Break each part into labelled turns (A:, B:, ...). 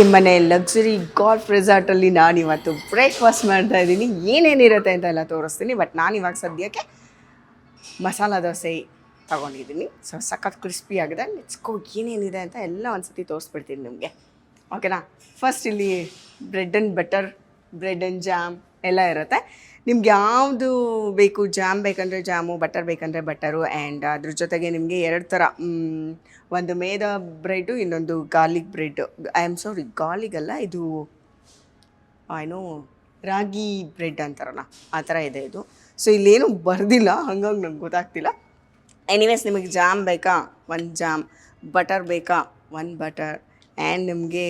A: ಕೆಮ್ಮನೆ luxury golf ರೆಸಾರ್ಟಲ್ಲಿ ನಾನು ಇವತ್ತು breakfast ಮಾಡ್ತಾ ಇದ್ದೀನಿ. ಏನೇನಿರುತ್ತೆ ಅಂತ ಎಲ್ಲ ತೋರಿಸ್ತೀನಿ. ಬಟ್ ನಾನು ಇವಾಗ ಸದ್ಯಕ್ಕೆ ಮಸಾಲ ದೋಸೆ ತೊಗೊಂಡಿದ್ದೀನಿ. ಸೊ ಸಖತ್ ಕ್ರಿಸ್ಪಿ ಆಗಿದೆ. ನೆಚ್ಕೋ ಏನೇನಿದೆ ಅಂತ ಎಲ್ಲ ಒಂದ್ಸತಿ ತೋರಿಸ್ಬಿಡ್ತೀನಿ ನಿಮಗೆ. ಓಕೆನಾ ಫಸ್ಟ್ ಇಲ್ಲಿ bread and butter bread and jam ಎಲ್ಲ ಇರುತ್ತೆ. ನಿಮ್ಗೆ ಯಾವುದು ಬೇಕು? ಜಾಮ್ ಬೇಕಂದರೆ ಜಾಮು, ಬಟರ್ ಬೇಕಂದರೆ ಬಟರು ಆ್ಯಂಡ್ ಅದ್ರ ಜೊತೆಗೆ ನಿಮಗೆ ಎರಡು ಥರ ಒಂದು ಮೇದ ಬ್ರೆಡ್ಡು, ಇನ್ನೊಂದು garlic bread I am sorry garlic ಅಲ್ಲ, ಇದು ಏನೋ ರಾಗಿ ಬ್ರೆಡ್ ಅಂತಾರಲ್ಲ, ಆ ಥರ ಇದೆ ಇದು. ಸೊ ಇಲ್ಲೇನು ಬರ್ದಿಲ್ಲ, ಹಂಗಾಗಿ ನಂಗೆ ಗೊತ್ತಾಗ್ತಿಲ್ಲ. ಎನಿವೇಸ್ ನಿಮಗೆ ಜಾಮ್ ಬೇಕಾ? ಒಂದು ಜಾಮ್. ಬಟರ್ ಬೇಕಾ? ಒಂದು ಬಟರ್. ಆ್ಯಂಡ್ ನಿಮಗೆ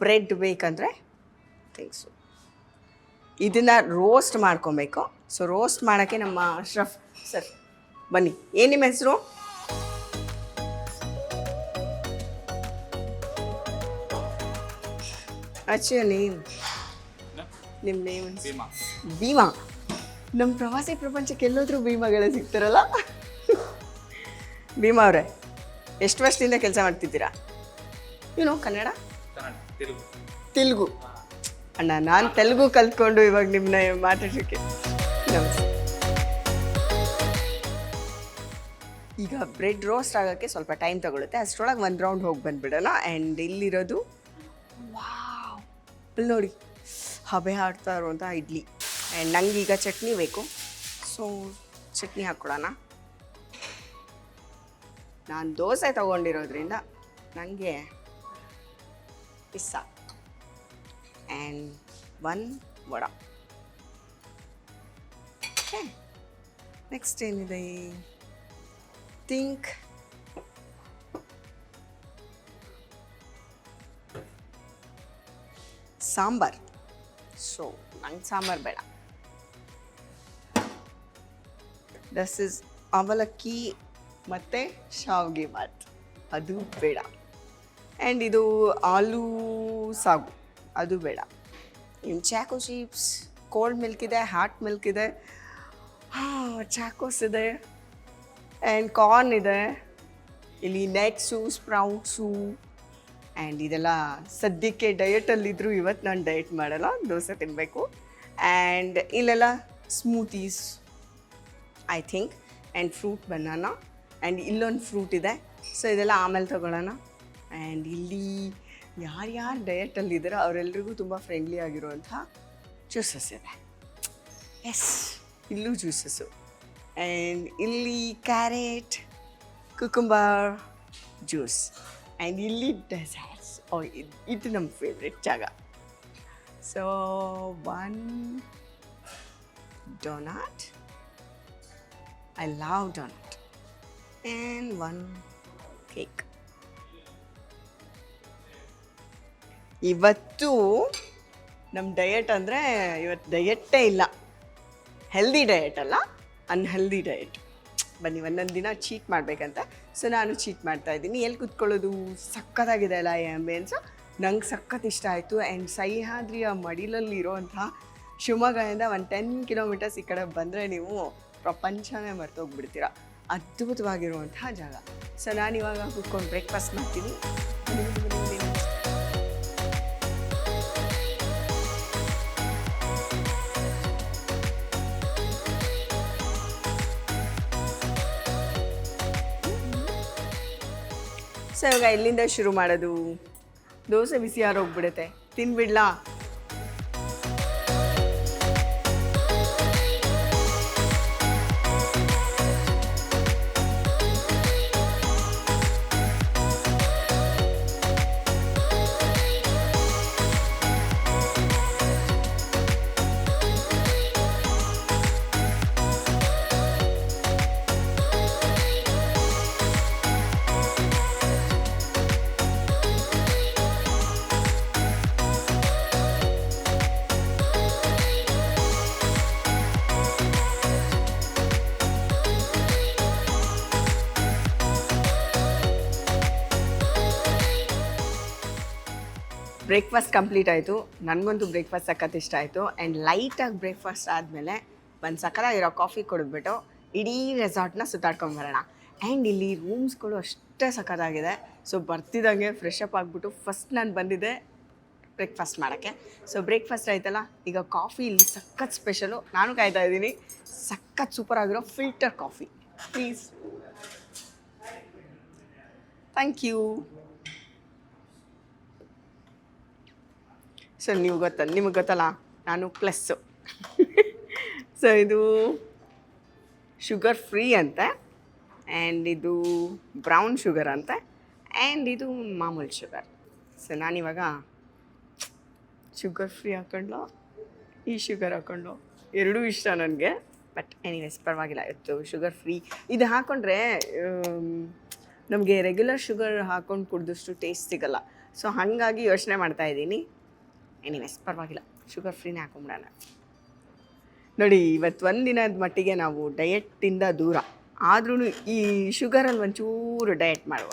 A: ಬ್ರೆಡ್ ಬೇಕಂದರೆ ಥಿಂಕ್ಸು ಇದನ್ನು ರೋಸ್ಟ್ ಮಾಡ್ಕೊಬೇಕು. ಸೊ ರೋಸ್ಟ್ ಮಾಡೋಕ್ಕೆ ನಮ್ಮ ಅಶ್ರಫ್ ಸರ್ ಬನ್ನಿ. ಏನು ನಿಮ್ಮ ಹೆಸರು? ಆ್ಯಕ್ಚುಲಿ ನೇಮ್ ನಿಮ್ಮ ನೇಮ್ ಭೀಮಾ. ನಮ್ಮ ಪ್ರವಾಸಿ ಪ್ರಪಂಚಕ್ಕೆ ಎಲ್ಲೋದ್ರೂ ಭೀಮಾಗಳೇ ಸಿಗ್ತಾರಲ್ಲ? ಭೀಮಾ ಅವರೇ ಎಷ್ಟು ವರ್ಷದಿಂದ ಕೆಲಸ ಮಾಡ್ತಿದ್ದೀರಾ? ಏನು ಕನ್ನಡ?
B: ತೆಲುಗು.
A: ಅಣ್ಣ, ನಾನು ತೆಲುಗು ಕಲ್ತ್ಕೊಂಡು ಇವಾಗ ನಿಮ್ಮನ್ನ ಮಾತಾಡೋಕ್ಕೆ ನಮಸ್ತೆ. ಈಗ ಬ್ರೆಡ್ ರೋಸ್ಟ್ ಆಗೋಕ್ಕೆ ಸ್ವಲ್ಪ ಟೈಮ್ ತಗೊಳುತ್ತೆ. ಅಷ್ಟರೊಳಗೆ ಒಂದು ರೌಂಡ್ ಹೋಗಿ ಬಂದುಬಿಡೋಣ. ಆ್ಯಂಡ್ ಇಲ್ಲಿರೋದು, ವಾವ್. ಇಲ್ಲಿ ನೋಡಿ, ಹಬೆ ಹಾಡ್ತಾ ಇರುವಂಥ ಇಡ್ಲಿ. ಆ್ಯಂಡ್ ನಂಗೆ ಈಗ ಚಟ್ನಿ ಬೇಕು. ಸೊ ಚಟ್ನಿ ಹಾಕ್ಕೊಡೋಣ ನಾನು ದೋಸೆ ತಗೊಂಡಿರೋದ್ರಿಂದ ನನಗೆ pizza. And one Next next ಏನಿದೆ? ಥಿಂಕ್ ಸಾಂಬಾರ್. ಸೊ ನಂಗೆ ಸಾಂಬಾರ್ ಬೇಡ. ದಸ್ ಇಸ್ ಅವಲಕ್ಕಿ ಮತ್ತು ಶಾವ್ಗೆ ಬಾತ್ ಅದು ಬೇಡ. ಆ್ಯಂಡ್ ಇದು ಆಲೂ ಸಾಗು. ಅದು ಬೇಡ. ಇನ್ನು ಚಾಕೋ ಚೀಪ್ಸ್, ಕೋಲ್ಡ್ ಮಿಲ್ಕ್ ಇದೆ, ಹಾಟ್ ಮಿಲ್ಕ್ ಇದೆ. ಚಾಕೋಸ್ ಇದೆ. ಆ್ಯಂಡ್ ಕಾರ್ನ್ ಇದೆ. ಇಲ್ಲಿ ನೆಟ್ಸು ಸ್ಪ್ರೌಟ್ಸು ಆ್ಯಂಡ್ ಇದೆಲ್ಲ ಸದ್ಯಕ್ಕೆ ಡಯಟಲ್ಲಿದ್ದರೂ ಇವತ್ತು ನಾನು ಡಯಟ್ ಮಾಡಲ್ಲ, ದೋಸೆ ತಿನ್ನಬೇಕು ಆ್ಯಂಡ್ ಇಲ್ಲೆಲ್ಲ smoothies I think and fruit banana and ಇಲ್ಲೊಂದು ಫ್ರೂಟ್ ಇದೆ. ಸೊ ಇದೆಲ್ಲ ಆಮೇಲೆ ತಗೊಳ್ಳೋಣ. ಆ್ಯಂಡ್ ಇಲ್ಲಿ ಯಾರ್ಯಾರು ಡಯಟಲ್ಲಿದ್ದಾರೋ ಅವರೆಲ್ರಿಗೂ ತುಂಬ ಫ್ರೆಂಡ್ಲಿ ಆಗಿರುವಂಥ ಜ್ಯೂಸಸ್ ಇದೆ ಎಸ್ ಇಲ್ಲೂ ಜ್ಯೂಸಸ್ಸು ಆ್ಯಂಡ್ ಇಲ್ಲಿ ಕ್ಯಾರೆಟ್ ಕುಕುಂಬರ್ ಜ್ಯೂಸ್ ಆ್ಯಂಡ್ ಇಲ್ಲಿ ಡೆಸರ್ಟ್ಸ್ ಓ ಇದು ಇದು ನಮ್ಮ ಫೇವ್ರೆಟ್ ಜಾಗ. So one donut I love donut and one cake ಇವತ್ತು ನಮ್ಮ ಡಯಟ್ ಅಂದರೆ ಇವತ್ತು ಡಯಟ್ಟೇ ಇಲ್ಲ. ಹೆಲ್ದಿ ಡಯಟ್ ಅಲ್ಲ ಅನ್ಹೆಲ್ದಿ ಡಯಟ್ ಬನ್ನಿ, ಒಂದೊಂದು ದಿನ ಚೀಟ್ ಮಾಡಬೇಕಂತ. ಸೊ ನಾನು ಚೀಟ್ ಮಾಡ್ತಾ ಇದ್ದೀನಿ. ಎಲ್ಲಿ ಕುತ್ಕೊಳ್ಳೋದು? ಸಖತ್ತಾಗಿದೆ ಅಲ್ಲ ಈ ಆ್ಯಂಬಿಯನ್ಸು ನಂಗೆ ಸಖತ್ ಇಷ್ಟ ಆಯಿತು. ಆ್ಯಂಡ್ ಸಹ್ಯಾದ್ರಿಯ ಮಡಿಲಲ್ಲಿ ಇರೋವಂಥ ಶಿವಮೊಗ್ಗದಿಂದ ಒಂದು ಟೆನ್ ಕಿಲೋಮೀಟರ್ಸ್ ಈ ಕಡೆ ಬಂದರೆ ನೀವು ಪ್ರಪಂಚನೇ ಮರ್ತೋಗ್ಬಿಡ್ತೀರ. ಅದ್ಭುತವಾಗಿರುವಂತಹ ಜಾಗ. ಸೊ ಇವಾಗ ಕುತ್ಕೊಂಡು ಬ್ರೇಕ್ಫಾಸ್ಟ್ ಮಾಡ್ತೀನಿ. ಸೊ ಇವಾಗ ಎಲ್ಲಿಂದ ಶುರು ಮಾಡೋದು? ದೋಸೆ ಬಿಸಿ ಹೋಗ್ಬಿಡುತ್ತೆ. ತಿನ್ಬಿಡ್ಲಾ? ಬ್ರೇಕ್ಫಾಸ್ಟ್ ಕಂಪ್ಲೀಟ್ ಆಯಿತು. ನನಗಂತೂ ಬ್ರೇಕ್ಫಾಸ್ಟ್ ಸಖತ್ ಇಷ್ಟ ಆಯಿತು. ಆ್ಯಂಡ್ ಲೈಟಾಗಿ ಬ್ರೇಕ್ಫಾಸ್ಟ್ ಆದಮೇಲೆ ಒಂದು ಸಖತ್ತಾಗಿರೋ ಕಾಫಿ ಕುಡಿದ್ಬಿಟ್ಟು ಇಡೀ ರೆಸಾರ್ಟ್ನ ಸುತ್ತಾಡ್ಕೊಂಡು ಬರೋಣ. ಆ್ಯಂಡ್ ಇಲ್ಲಿ ರೂಮ್ಸ್ಗಳು ಅಷ್ಟೇ ಸಖತ್ತಾಗಿದೆ. ಸೊ ಬರ್ತಿದ್ದಂಗೆ ಫ್ರೆಶ್ ಅಪ್ ಆಗಿಬಿಟ್ಟು ಫಸ್ಟ್ ನಾನು ಬಂದಿದ್ದೆ ಬ್ರೇಕ್ಫಾಸ್ಟ್ ಮಾಡೋಕ್ಕೆ. ಸೊ ಬ್ರೇಕ್ಫಾಸ್ಟ್ ಆಯ್ತಲ್ಲ, ಈಗ ಕಾಫಿ ಇಲ್ಲಿ ಸಖತ್ ಸ್ಪೆಷಲು ನಾನು ಕಾಯ್ತಾ ಇದ್ದೀನಿ, ಸಖತ್ ಸೂಪರ್ ಆಗಿರೋ filter coffee please thank you so ನೀವು ಗೊತ್ತಲ್ಲ ನಿಮಗೆ ಗೊತ್ತಲ್ಲ? ನಾನು ಪ್ಲಸ್ಸು ಸೊ ಇದು ಶುಗರ್ ಫ್ರೀ ಅಂತೆ ಆ್ಯಂಡ್ ಇದು ಬ್ರೌನ್ ಶುಗರ್ ಅಂತೆ ಆ್ಯಂಡ್ ಇದು ಮಾಮೂಲಿ ಶುಗರ್ ಸೊ ನಾನಿವಾಗ ಶುಗರ್ ಫ್ರೀ ಹಾಕ್ಕೊಂಡು ಈ ಶುಗರ್ ಹಾಕ್ಕೊಂಡು ಎರಡೂ ಇಷ್ಟ ನನಗೆ. ಬಟ್ ಎನಿವೇಸ್ ಪರವಾಗಿಲ್ಲ ಇತ್ತು ಶುಗರ್ ಫ್ರೀ ಇದು ಹಾಕ್ಕೊಂಡ್ರೆ ನಮಗೆ ರೆಗ್ಯುಲರ್ ಶುಗರ್ ಹಾಕ್ಕೊಂಡು ಕುಡಿದಷ್ಟು ಟೇಸ್ಟ್ ಸಿಗಲ್ಲ. ಸೊ ಹಾಗಾಗಿ ಯೋಚನೆ ಮಾಡ್ತಾ ಇದ್ದೀನಿ. ಎನಿವೇಸ್ ಪರವಾಗಿಲ್ಲ. ಶುಗರ್ ಫ್ರೀನೇ ಹಾಕೊಂಬಿಡೋಣ ನೋಡಿ, ಇವತ್ತು ಒಂದಿನದ ಮಟ್ಟಿಗೆ ನಾವು ಡಯೆಟ್ಟಿಂದ ದೂರ. ಆದ್ರೂ ಈ ಶುಗರಲ್ಲಿ ಒಂಚೂರು ಡಯಟ್ ಮಾಡುವ.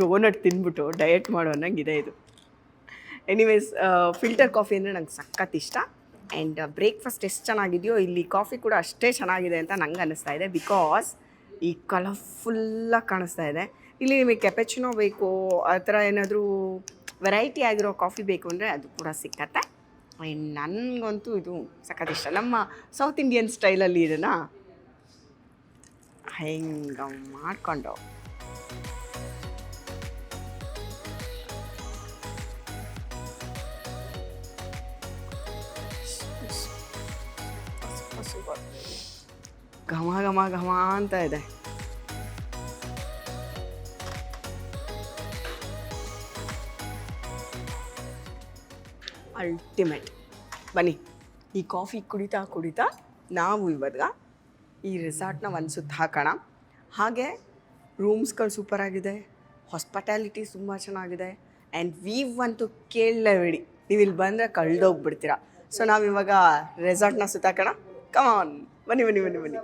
A: ಡೋನಟ್ ತಿಂದ್ಬಿಟ್ಟು ಡಯಟ್ ಮಾಡೋ ಅನ್ನಂಗಿದೆ ಇದು. ಎನಿವೇಸ್ ಫಿಲ್ಟರ್ ಕಾಫಿ ಅಂದರೆ ನಂಗೆ ಸಖತ್ ಇಷ್ಟ. ಆ್ಯಂಡ್ ಬ್ರೇಕ್ಫಾಸ್ಟ್ ಎಷ್ಟು ಚೆನ್ನಾಗಿದೆಯೋ, ಇಲ್ಲಿ ಕಾಫಿ ಕೂಡ ಅಷ್ಟೇ ಚೆನ್ನಾಗಿದೆ ಅಂತ ನಂಗೆ ಅನ್ನಿಸ್ತಾ ಇದೆ. ಬಿಕಾಸ್ ಈ ಕಲರ್ಫುಲ್ಲಾಗಿ ಕಾಣಿಸ್ತಾ ಇದೆ. ಇಲ್ಲಿ ನಿಮಗೆ ಕೆಪೆಚಿನೋ ಬೇಕು, ಆ ಥರ ಏನಾದರೂ ವೆರೈಟಿ ಆಗಿರೋ ಕಾಫಿ ಬೇಕು ಅಂದರೆ ಅದು ಕೂಡ ಸಿಕ್ಕತ್ತೆ. ನನಗಂತೂ ಇದು ಸಖತ್ ಇಷ್ಟ. ನಮ್ಮ ಸೌತ್ ಇಂಡಿಯನ್ ಸ್ಟೈಲಲ್ಲಿ ಇದನ್ನು ಹೆಂಗೆ ಮಾಡಿಕೊಂಡು ಘಮ ಘಮ ಘಮ ಅಂತ ಇದೆ. ಅಲ್ಟಿಮೇಟ್ ಬನ್ನಿ. ಈ ಕಾಫಿ ಕುಡಿತಾ ಕುಡಿತಾ ನಾವು ಇವಾಗ ಈ ರೆಸಾರ್ಟ್ನ ಒಂದು ಸುತ್ತ ಹಾಕೋಣ. ಹಾಗೆ ರೂಮ್ಸ್ಗಳು ಸೂಪರ್ ಆಗಿದೆ. ಹಾಸ್ಪಿಟಾಲಿಟಿ ತುಂಬ ಚೆನ್ನಾಗಿದೆ. ಆ್ಯಂಡ್ ವೀವ್ ಅಂತೂ ಕೇಳಲೇಬೇಡಿ ನೀವು ಇಲ್ಲಿ ಬಂದರೆ ಕಳ್ದೋಗ್ಬಿಡ್ತೀರಾ. ಸೊ ನಾವಿವಾಗ ರೆಸಾರ್ಟ್ನ ಸುತ್ತಾಕೋಣ. ಕಮಾನ್ ಬನ್ನಿ ಬನ್ನಿ ಬನ್ನಿ ಬನ್ನಿ.